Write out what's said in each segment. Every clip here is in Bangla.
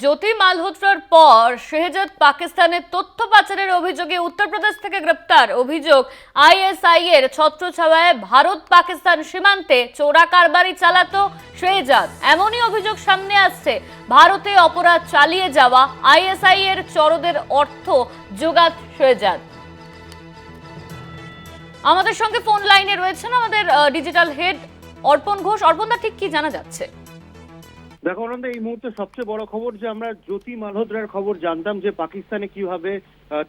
জ্যোতি মালহোত্রার পর শেহজাদ পাকিস্তানের তথ্য পাচারের অভিযোগে উত্তরপ্রদেশ থেকে গ্রেপ্তার অভিযোগ আইএসআই এর ছত্রছায়ায় ভারত পাকিস্তান সীমান্তে চোরা কারবারি চালাতো শেহজাদ। এমনই অভিযোগ সামনে আসছে, ভারতে অপরাধ চালিয়ে যাওয়া আইএসআই এর চরদের অর্থ যোগাত শেহজাদ। আমাদের সঙ্গে ফোন লাইনে রয়েছেন আমাদের ডিজিটাল হেড অর্পণ ঘোষ। অর্পণদা ঠিক কি জানা যাচ্ছে? দেখো অনন্ত, এই মুহূর্তে সবচেয়ে বড় খবর যে আমরা জ্যোতি মালহোত্রার খবর জানতাম যে পাকিস্তানে কীভাবে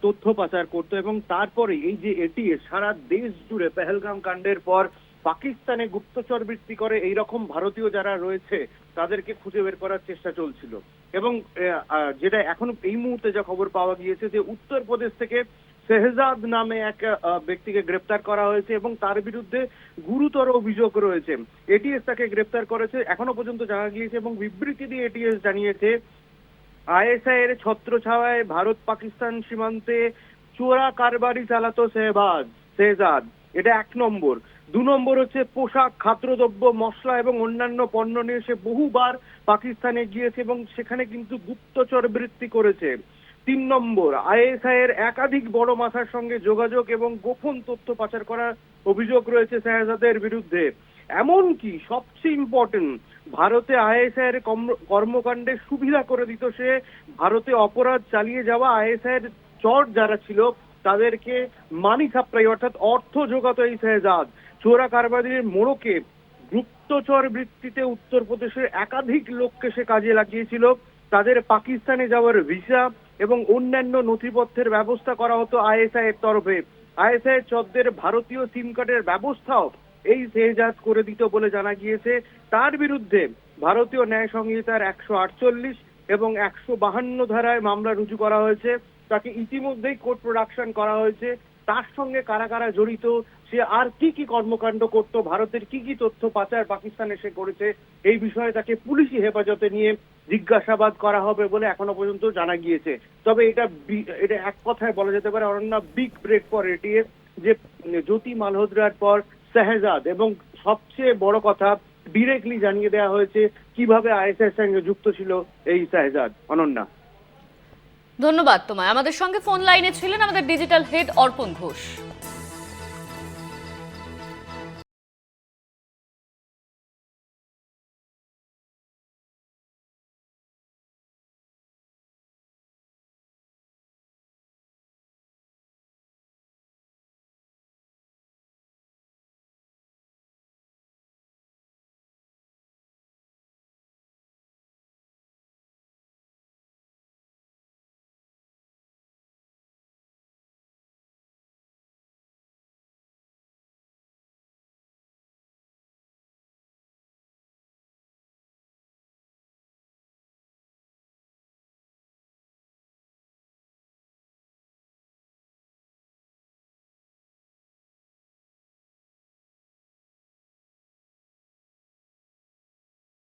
তথ্য পাচার করতো এবং তারপরে এই যে এটি, সারা দেশ জুড়ে পেহেলগাম কাণ্ডের পর পাকিস্তানে গুপ্তচর বৃত্তি করে এই রকম ভারতীয় যারা রয়েছে, তাদেরকে খুঁজে বের করার চেষ্টা চলছিল। এবং যেটা এখন, এই মুহূর্তে যা খবর পাওয়া গিয়েছে যে উত্তরপ্রদেশ থেকে শেহজাদ নামে এক ব্যক্তিকে গ্রেপ্তার করা হয়েছে এবং তার বিরুদ্ধে গুরুতর অভিযোগ রয়েছে। এটিএস তাকে গ্রেপ্তার করেছে, এখনও পর্যন্ত জানা গিয়েছে এবং বিবৃতি দিয়ে এটিএস জানিয়েছে, আইএসআই এর ছত্রছায়ায় ভারত পাকিস্তান সীমান্তে চোরা কারবারি চালাতো শেহবাজ শেহজাদ এটা এক নম্বর। দু নম্বর হচ্ছে পোশাক, খাদ্যদ্রব্য, মশলা এবং অন্যান্য পণ্য নিয়ে সে বহুবার পাকিস্তানে গিয়েছে এবং সেখানে কিন্তু গুপ্তচর বৃত্তি করেছে। তিন নম্বর আইএসআই এর একাধিক বড় মাথার সঙ্গে যোগাযোগ এবং গোপন তথ্য পাচার করার অভিযোগ রয়েছে শাহজাদের বিরুদ্ধে। এমনকি সবচেয়ে ইম্পর্টেন্ট ভারতে আইএসআই এর কর্ম- কর্মকাণ্ডে সুবিধা করে দিত সে, ভারতে অপরাধ চালিয়ে যাওয়া আইএসআই এর চর যারা ছিল, তাদেরকে মানি সাপ্লাই অর্থাৎ অর্থ যোগাতো এই শাহজাদ। চোরা কারবারির মোড়কে গুপ্তচর বৃত্তিতে উত্তরপ্রদেশের একাধিক লোককে সে কাজে লাগিয়েছিল। তাদের পাকিস্তানে যাওয়ার ভিসা এবং অন্যান্য নথিপত্রের ব্যবস্থা করা হতো আইএসআই এর তরফে। আইএসআই এর চরদের ভারতীয় সিম কার্ডের ব্যবস্থাও এই শেহজাদ করে দিত বলে জানা গিয়েছে। তার বিরুদ্ধে ভারতীয় ন্যায় সংহিতার একশো আটচল্লিশ এবং একশো বাহান্ন ধারায় মামলা রুজু করা হয়েছে। তাকে ইতিমধ্যেই কোর্ট প্রোডাকশন করা হয়েছে। তার সঙ্গে কারা কারা জড়িত, সে আর কি কি কর্মকাণ্ড করত, ভারতের কি কি তথ্য পাচার পাকিস্তানে সে করেছে, এই বিষয়ে তাকে পুলিশি হেফাজতে নিয়ে জিজ্ঞাসাবাদ করা হবে বলে এখনও পর্যন্ত জানা গিয়েছে। তবে এটা এটা এক কথায় বলা যেতে পারে অনন্য বিগ ব্রেক ফর এটিএস যে জ্যোতি মালহোত্রার পর শাহজাদ এবং সবচেয়ে বড় কথা ডিরেক্টলি জানিয়ে দেওয়া হয়েছে কীভাবে আইএসআই সঙ্গে যুক্ত ছিল এই শাহজাদ, অনন্যা। ধন্যবাদ তোমায়। আমাদের সঙ্গে ফোন লাইনে ছিলেন আমাদের ডিজিটাল হেড অর্পণ ঘোষ।